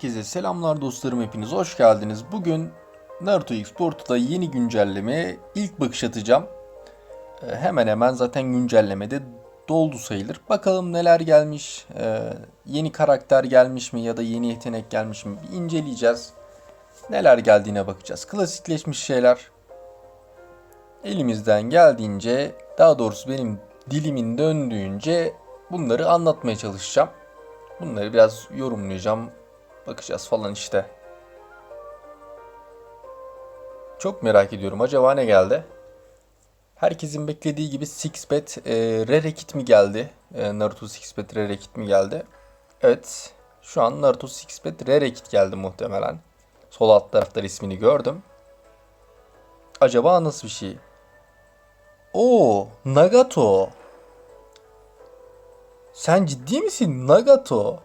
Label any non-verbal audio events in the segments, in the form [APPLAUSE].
Herkese selamlar dostlarım hepiniz hoş geldiniz. Bugün Naruto X Porto'da yeni güncellemeye ilk bakış atacağım. Ee, hemen hemen zaten güncellemede doldu sayılır. Bakalım neler gelmiş, ee, yeni karakter gelmiş mi ya da yeni yetenek gelmiş mi bir inceleyeceğiz. Neler geldiğine bakacağız. Klasikleşmiş şeyler. Elimizden geldiğince, daha doğrusu benim dilimin döndüğünce bunları anlatmaya çalışacağım. Bunları biraz yorumlayacağım. Bakacağız falan işte. Çok merak ediyorum. Acaba ne geldi? Herkesin beklediği gibi Sixpet e, Rare Kit mi geldi? E, Naruto Sixpet Rare Kit mi geldi? Evet. Şu an Naruto Sixpet Rare Kit geldi muhtemelen. Sol alt tarafta ismini gördüm. Acaba nasıl bir şey? Oo, Nagato. Sen ciddi misin Nagato?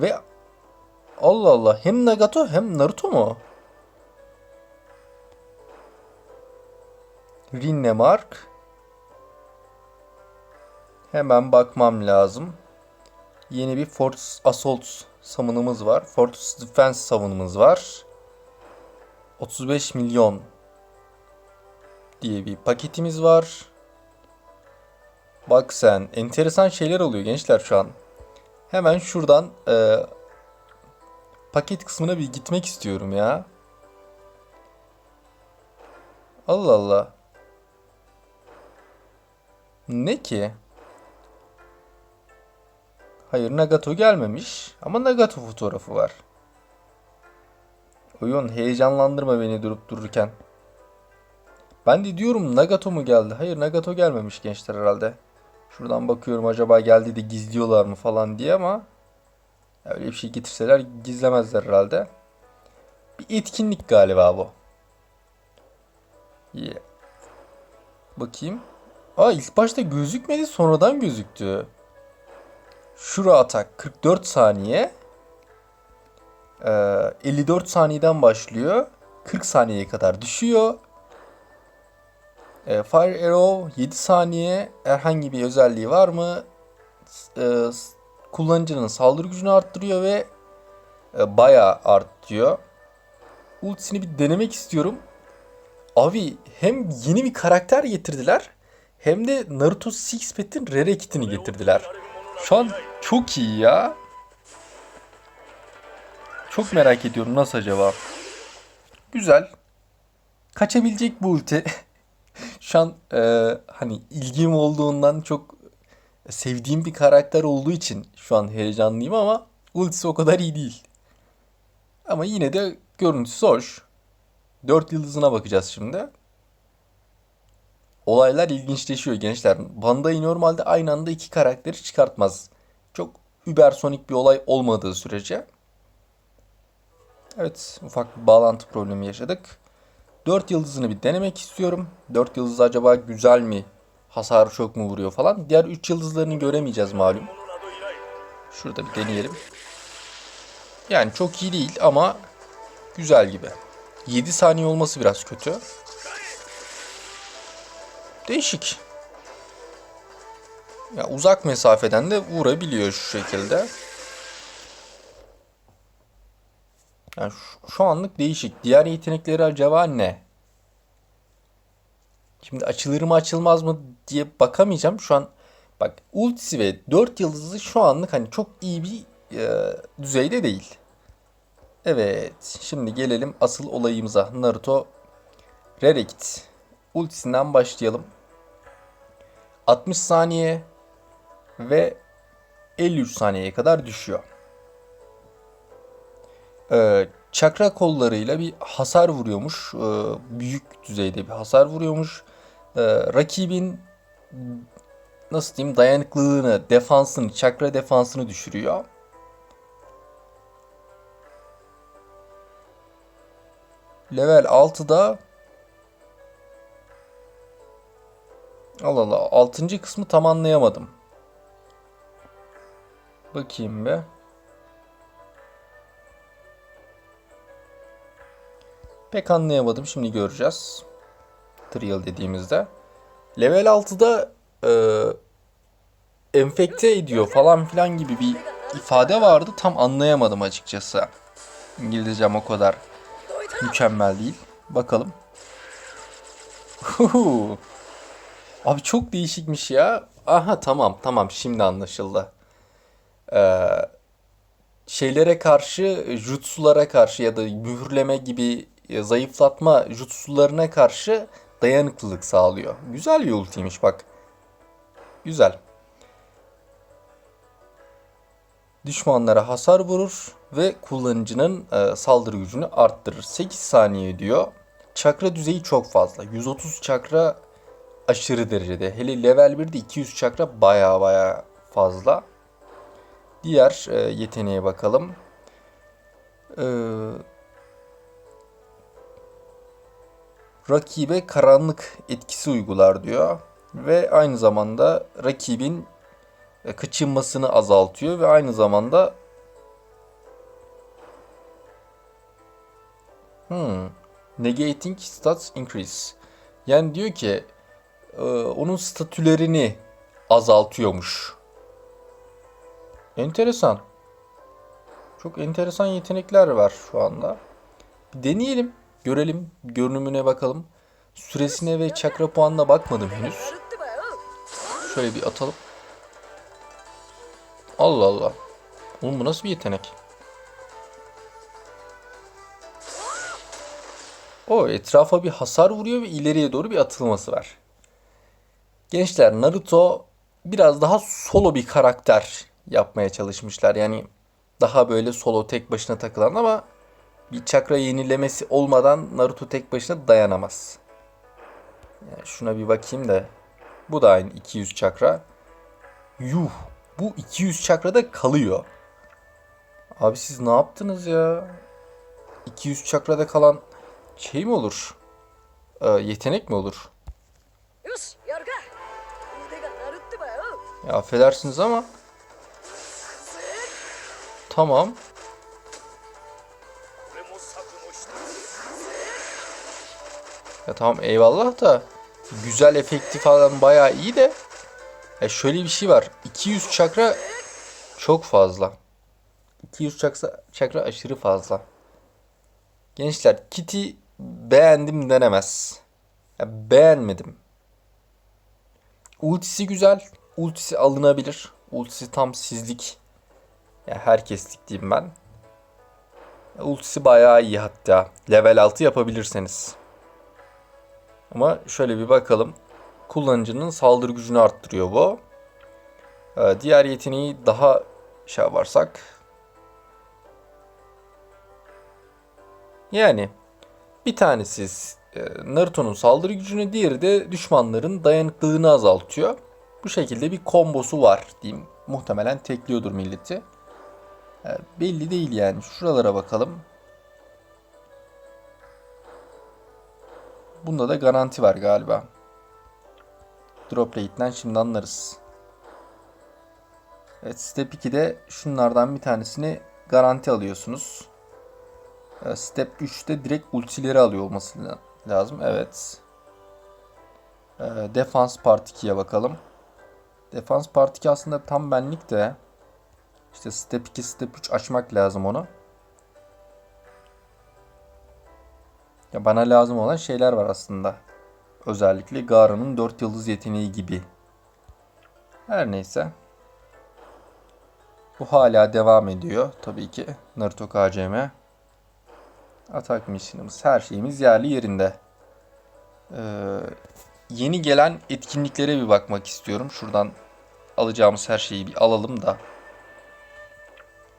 Ve Allah Allah hem Nagato hem Naruto mu? Rinne Mark. Hemen bakmam lazım. Yeni bir Force Assault savunumuz var. Force Defense savunumuz var. 35 milyon diye bir paketimiz var. Bak sen enteresan şeyler oluyor gençler şu an. Hemen şuradan e, paket kısmına bir gitmek istiyorum ya. Allah Allah. Ne ki? Hayır Nagato gelmemiş ama Nagato fotoğrafı var. Oyun heyecanlandırma beni durup dururken. Ben de diyorum Nagato mu geldi? Hayır Nagato gelmemiş gençler herhalde. Şuradan bakıyorum acaba geldi de gizliyorlar mı falan diye ama öyle bir şey getirseler gizlemezler herhalde. Bir etkinlik galiba bu. Yeah. Bakayım. Aa ilk başta gözükmedi sonradan gözüktü. Şura atak 44 saniye. Ee, 54 saniyeden başlıyor. 40 saniyeye kadar düşüyor. E, Fire Arrow 7 saniye herhangi bir özelliği var mı? E, kullanıcının saldırı gücünü arttırıyor ve e, bayağı artıyor. Ultisini bir denemek istiyorum. Abi hem yeni bir karakter getirdiler hem de Naruto Six Pet'in Rare kitini getirdiler. Şu an çok iyi ya. Çok merak ediyorum nasıl acaba. Güzel. Kaçabilecek bu ulti. [LAUGHS] Şu an e, hani ilgim olduğundan çok sevdiğim bir karakter olduğu için şu an heyecanlıyım ama ultisi o kadar iyi değil. Ama yine de görüntüsü hoş. 4 yıldızına bakacağız şimdi. Olaylar ilginçleşiyor gençler. Bandai normalde aynı anda iki karakteri çıkartmaz. Çok übersonik bir olay olmadığı sürece. Evet ufak bir bağlantı problemi yaşadık. 4 yıldızını bir denemek istiyorum. 4 yıldız acaba güzel mi? Hasarı çok mu vuruyor falan. Diğer 3 yıldızlarını göremeyeceğiz malum. Şurada bir deneyelim. Yani çok iyi değil ama güzel gibi. 7 saniye olması biraz kötü. Değişik. Ya uzak mesafeden de vurabiliyor şu şekilde. Yani şu, şu anlık değişik. Diğer yetenekleri acaba ne? Şimdi açılır mı açılmaz mı diye bakamayacağım. Şu an bak ultisi ve 4 yıldızı şu anlık hani çok iyi bir e, düzeyde değil. Evet şimdi gelelim asıl olayımıza. Naruto Rerekit. Ultisinden başlayalım. 60 saniye ve 53 saniyeye kadar düşüyor. Ee, çakra kollarıyla bir hasar vuruyormuş. Ee, büyük düzeyde bir hasar vuruyormuş. Ee, rakibin nasıl diyeyim dayanıklılığını, defansını, çakra defansını düşürüyor. Level 6'da Allah Allah 6. kısmı tam anlayamadım. Bakayım be. Pek anlayamadım. Şimdi göreceğiz. Trial dediğimizde. Level 6'da e, enfekte ediyor falan filan gibi bir ifade vardı. Tam anlayamadım açıkçası. İngilizcem o kadar mükemmel değil. Bakalım. Abi çok değişikmiş ya. Aha tamam tamam şimdi anlaşıldı. Ee, şeylere karşı, jutsulara karşı ya da mühürleme gibi zayıflatma jutsularına karşı dayanıklılık sağlıyor. Güzel bir ultiymiş bak. Güzel. Düşmanlara hasar vurur ve kullanıcının e, saldırı gücünü arttırır. 8 saniye diyor. Çakra düzeyi çok fazla. 130 çakra aşırı derecede. Hele level 1'de 200 çakra baya baya fazla. Diğer e, yeteneğe bakalım. Ee, rakibe karanlık etkisi uygular diyor. Ve aynı zamanda rakibin e, kaçınmasını azaltıyor ve aynı zamanda hmm, negating stats increase. Yani diyor ki e, onun statülerini azaltıyormuş. Enteresan. Çok enteresan yetenekler var şu anda. Bir deneyelim. Görelim. Görünümüne bakalım. Süresine ve çakra puanına bakmadım henüz. Şöyle bir atalım. Allah Allah. Oğlum bu nasıl bir yetenek? O etrafa bir hasar vuruyor ve ileriye doğru bir atılması var. Gençler Naruto biraz daha solo bir karakter yapmaya çalışmışlar. Yani daha böyle solo tek başına takılan ama bir çakra yenilemesi olmadan Naruto tek başına dayanamaz. Yani şuna bir bakayım da. Bu da aynı 200 çakra. Yuh. Bu 200 çakrada kalıyor. Abi siz ne yaptınız ya? 200 çakrada kalan şey mi olur? Ee, yetenek mi olur? Ya affedersiniz ama. Tamam. Ya tamam eyvallah da güzel efekti falan bayağı iyi de ya şöyle bir şey var. 200 çakra çok fazla. 200 çakra, çakra aşırı fazla. Gençler Kitty beğendim denemez. Ya beğenmedim. Ultisi güzel. Ultisi alınabilir. Ultisi tam sizlik. Ya herkeslik diyeyim ben. Ultisi bayağı iyi hatta. Level 6 yapabilirseniz. Ama şöyle bir bakalım. Kullanıcının saldırı gücünü arttırıyor bu. Ee, diğer yeteneği daha şey yaparsak. Yani bir tanesi e, Naruto'nun saldırı gücünü, diğeri de düşmanların dayanıklılığını azaltıyor. Bu şekilde bir kombosu var diyeyim. Muhtemelen tekliyordur milleti. Ee, belli değil yani. Şuralara bakalım. Bunda da garanti var galiba. Drop rate'den şimdi anlarız. Evet step 2'de şunlardan bir tanesini garanti alıyorsunuz. Ee, Step 3'te direkt ultileri alıyor olması la- lazım. Evet. Ee, Defans Part 2'ye bakalım. Defans Part 2 aslında tam benlik de. İşte Step 2, Step 3 açmak lazım onu. Ya bana lazım olan şeyler var aslında. Özellikle Gara'nın 4 yıldız yeteneği gibi. Her neyse. Bu hala devam ediyor tabii ki. Naruto KCM. Atak mission'ımız, her şeyimiz yerli yerinde. Ee, yeni gelen etkinliklere bir bakmak istiyorum. Şuradan alacağımız her şeyi bir alalım da.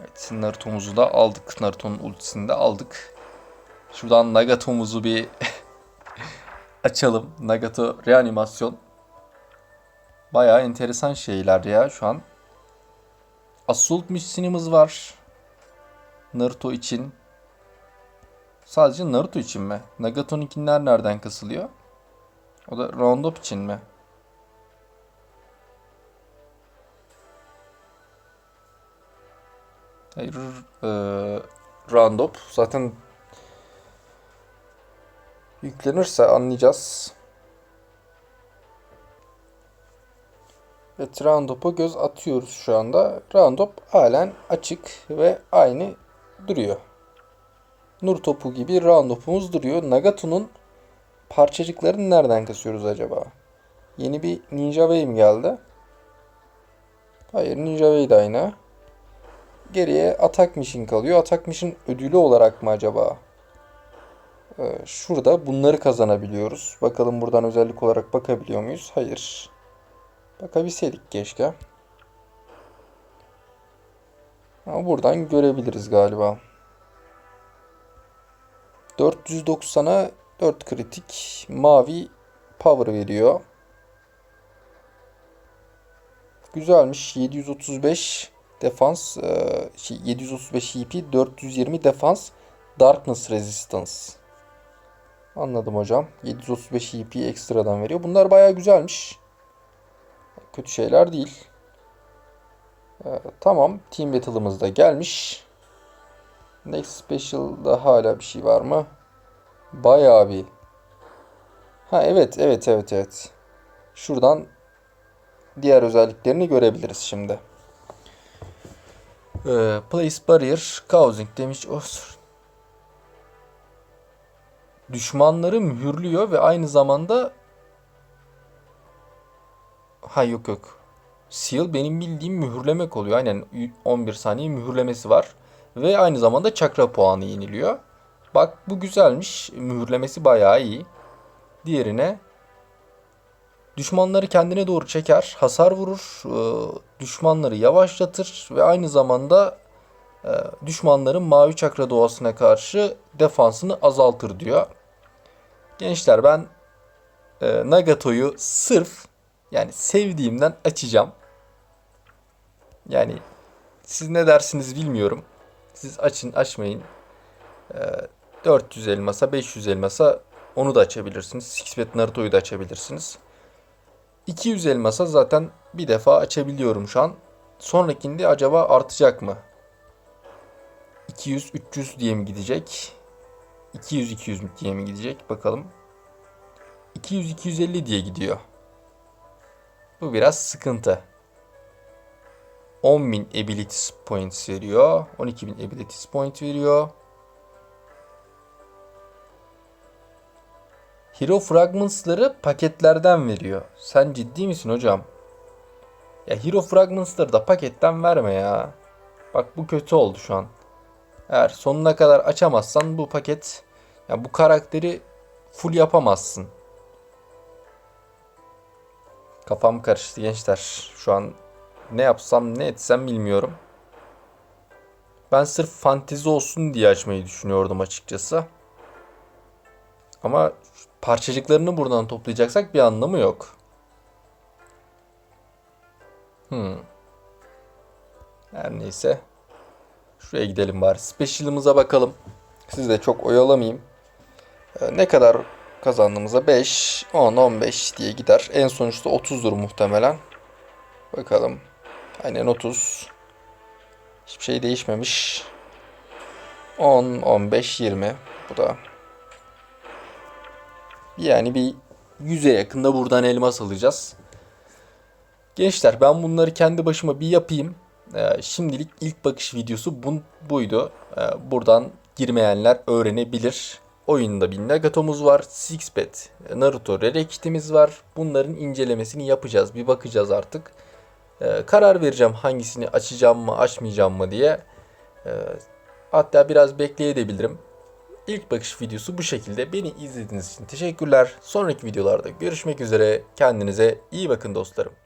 Evet, Naruto'muzu da aldık. Naruto'nun ultisini de aldık. Şuradan Nagato'muzu bir [LAUGHS] açalım. Nagato reanimasyon. Bayağı enteresan şeyler ya şu an. Assault mission'ımız var. Naruto için. Sadece Naruto için mi? Nagato'nunkiler nereden kasılıyor? O da Roundup için mi? Hayır, eee Roundup zaten yüklenirse anlayacağız. Evet Roundup'a göz atıyoruz şu anda. Roundup halen açık ve aynı duruyor. Nur topu gibi Roundup'umuz duruyor. Nagato'nun parçacıklarını nereden kasıyoruz acaba? Yeni bir Ninja mi geldi? Hayır Ninja Way de aynı. Geriye Attack Mission kalıyor. Attack Mission ödülü olarak mı acaba? Ee, şurada bunları kazanabiliyoruz. Bakalım buradan özellik olarak bakabiliyor muyuz? Hayır. Bakabilseydik keşke. Ama buradan görebiliriz galiba. 490'a 4 kritik mavi power veriyor. Güzelmiş. 735 defans, e, şey, 735 EP, 420 defans, darkness resistance. Anladım hocam. 735 EP ekstradan veriyor. Bunlar bayağı güzelmiş. Kötü şeyler değil. Ee, tamam. Team Battle'ımız da gelmiş. Next Special'da hala bir şey var mı? Bayağı bir. Ha evet evet evet evet. Şuradan diğer özelliklerini görebiliriz şimdi. Ee, place Barrier Causing Damage of düşmanları mühürlüyor ve aynı zamanda ha yok yok. Seal benim bildiğim mühürlemek oluyor. Aynen 11 saniye mühürlemesi var. Ve aynı zamanda çakra puanı yeniliyor. Bak bu güzelmiş. Mühürlemesi bayağı iyi. Diğerine düşmanları kendine doğru çeker, hasar vurur, düşmanları yavaşlatır ve aynı zamanda düşmanların mavi çakra doğasına karşı defansını azaltır diyor. Gençler ben e, Nagato'yu sırf yani sevdiğimden açacağım. Yani siz ne dersiniz bilmiyorum. Siz açın açmayın. E, 400 elmasa 500 elmasa onu da açabilirsiniz. Sixbet Naruto'yu da açabilirsiniz. 200 elmasa zaten bir defa açabiliyorum şu an. Sonrakinde acaba artacak mı? 200 300 diye mi gidecek? 200 200 diye mi gidecek? Bakalım. 200 250 diye gidiyor. Bu biraz sıkıntı. 10.000 abilities points veriyor. 12.000 abilities point veriyor. Hero Fragments'ları paketlerden veriyor. Sen ciddi misin hocam? Ya Hero Fragments'ları da paketten verme ya. Bak bu kötü oldu şu an. Eğer sonuna kadar açamazsan bu paket ya bu karakteri full yapamazsın. Kafam karıştı gençler. Şu an ne yapsam ne etsem bilmiyorum. Ben sırf fantezi olsun diye açmayı düşünüyordum açıkçası. Ama parçacıklarını buradan toplayacaksak bir anlamı yok. Hmm. Her neyse. Şuraya gidelim bari. Special'ımıza bakalım. Sizi de çok oyalamayayım. Ee, ne kadar kazandığımıza 5, 10, 15 diye gider. En sonuçta 30'dur muhtemelen. Bakalım. Aynen 30. Hiçbir şey değişmemiş. 10, 15, 20. Bu da yani bir 100'e yakında buradan elmas alacağız. Gençler ben bunları kendi başıma bir yapayım. Ee, şimdilik ilk bakış videosu bu, buydu. Ee, buradan girmeyenler öğrenebilir. Oyunda bir Nagato'muz var. Sixbet, Naruto Rare kitimiz var. Bunların incelemesini yapacağız. Bir bakacağız artık. Ee, karar vereceğim hangisini açacağım mı açmayacağım mı diye. Hatta biraz bekleyebilirim. İlk bakış videosu bu şekilde. Beni izlediğiniz için teşekkürler. Sonraki videolarda görüşmek üzere. Kendinize iyi bakın dostlarım.